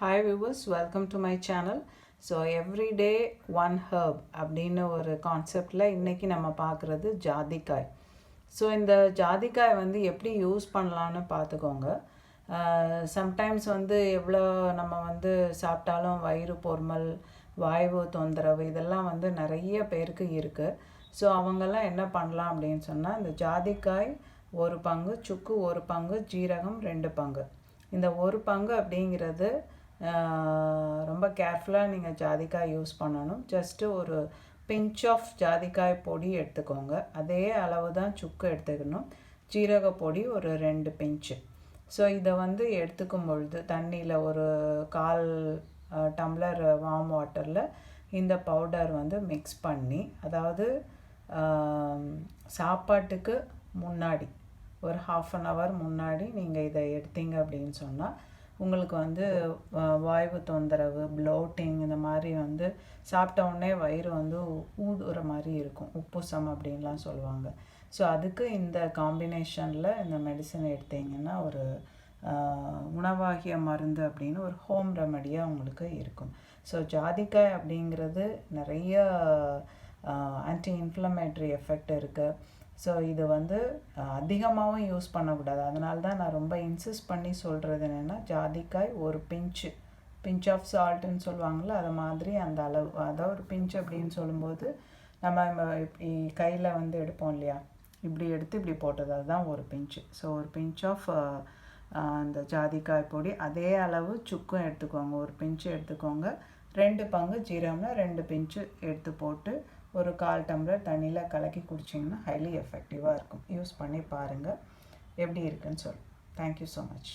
Hi viewers welcome to my channel so everyday one herb அப்படின்னு ஒரு கான்செப்டில் இன்றைக்கி நம்ம பார்க்குறது ஜாதிக்காய். ஸோ இந்த ஜாதிக்காய் வந்து எப்படி யூஸ் பண்ணலான்னு பார்த்துக்கோங்க. சம்டைம்ஸ் வந்து எவ்வளோ நம்ம வந்து சாப்பிட்டாலும் வயிறு பொறுமல் வாய்வு தொந்தரவு இதெல்லாம் வந்து நிறைய பேருக்கு இருக்குது ஸோ அவங்கெல்லாம் என்ன பண்ணலாம் அப்படின்னு சொன்னால் இந்த ஜாதிக்காய் ஒரு பங்கு சுக்கு ஒரு பங்கு ஜீரகம் ரெண்டு பங்கு. இந்த ஒரு பங்கு அப்படிங்கிறது ரொம்ப கேர்ஃபுல்லாக நீங்கள் ஜாதிக்காய் யூஸ் பண்ணணும். ஜஸ்ட்டு ஒரு பிஞ்ச் ஆஃப் ஜாதிக்காய் பொடி எடுத்துக்கோங்க. அதே அளவு தான் சுக்கு எடுத்துக்கணும். ஜீரக பொடி ஒரு ரெண்டு பிஞ்சு ஸோ இதை வந்து எடுத்துக்கும் பொழுது தண்ணியில் ஒரு கால் டம்ளர் வார்ம் வாட்டரில் இந்த பவுடர் வந்து மிக்ஸ் பண்ணி அதாவது சாப்பாட்டுக்கு முன்னாடி ஒரு ஹாஃப் அன் ஹவர் முன்னாடி நீங்கள் இதை எடுத்தீங்க அப்படின்னு சொன்னால் உங்களுக்கு வந்து வாய்வு தொந்தரவு ப்ளோட்டிங் இந்த மாதிரி வந்து சாப்பிட்ட உடனே வயிறு வந்து ஊடுற மாதிரி இருக்கும். உப்புசம் அப்படின்லாம் சொல்லுவாங்க. ஸோ அதுக்கு இந்த காம்பினேஷனில் இந்த மெடிசன் எடுத்தீங்கன்னா ஒரு உணவாகிய மருந்து அப்படின்னு ஒரு ஹோம் ரெமடியாக உங்களுக்கு இருக்கும். ஸோ ஜாதிக்காய் அப்படிங்கிறது நிறைய ஆன்டி இன்ஃப்ளமேட்ரி எஃபெக்ட் இருக்குது ஸோ இது வந்து அதிகமாகவும் யூஸ் பண்ணக்கூடாது. அதனால தான் நான் ரொம்ப இன்சிஸ்ட் பண்ணி சொல்கிறது என்னென்னா ஜாதிக்காய் ஒரு பிஞ்சு பிஞ்ச் ஆஃப் சால்ட்டுன்னு சொல்லுவாங்கள்ல அதை மாதிரி அந்த அளவு அதாவது ஒரு பிஞ்ச் அப்படின்னு சொல்லும்போது நம்ம இப்படி கையில் வந்து எடுப்போம் இல்லையா? இப்படி எடுத்து இப்படி போட்டது அதுதான் ஒரு பிஞ்சு ஸோ ஒரு பிஞ்ச் ஆஃப் அந்த ஜாதிக்காய் பொடி அதே அளவு சுக்கும் எடுத்துக்கோங்க. ஒரு பிஞ்சு எடுத்துக்கோங்க. ரெண்டு பங்கு ஜீரகம்னா ரெண்டு பிஞ்சு எடுத்து போட்டு ஒரு கால் டம்ளர் தண்ணியில் கலக்கி குடிச்சிங்கன்னா ஹைலி எஃபெக்டிவாக இருக்கும். யூஸ் பண்ணி பாருங்கள் எப்படி இருக்குன்னு சொல்லு. Thank you so much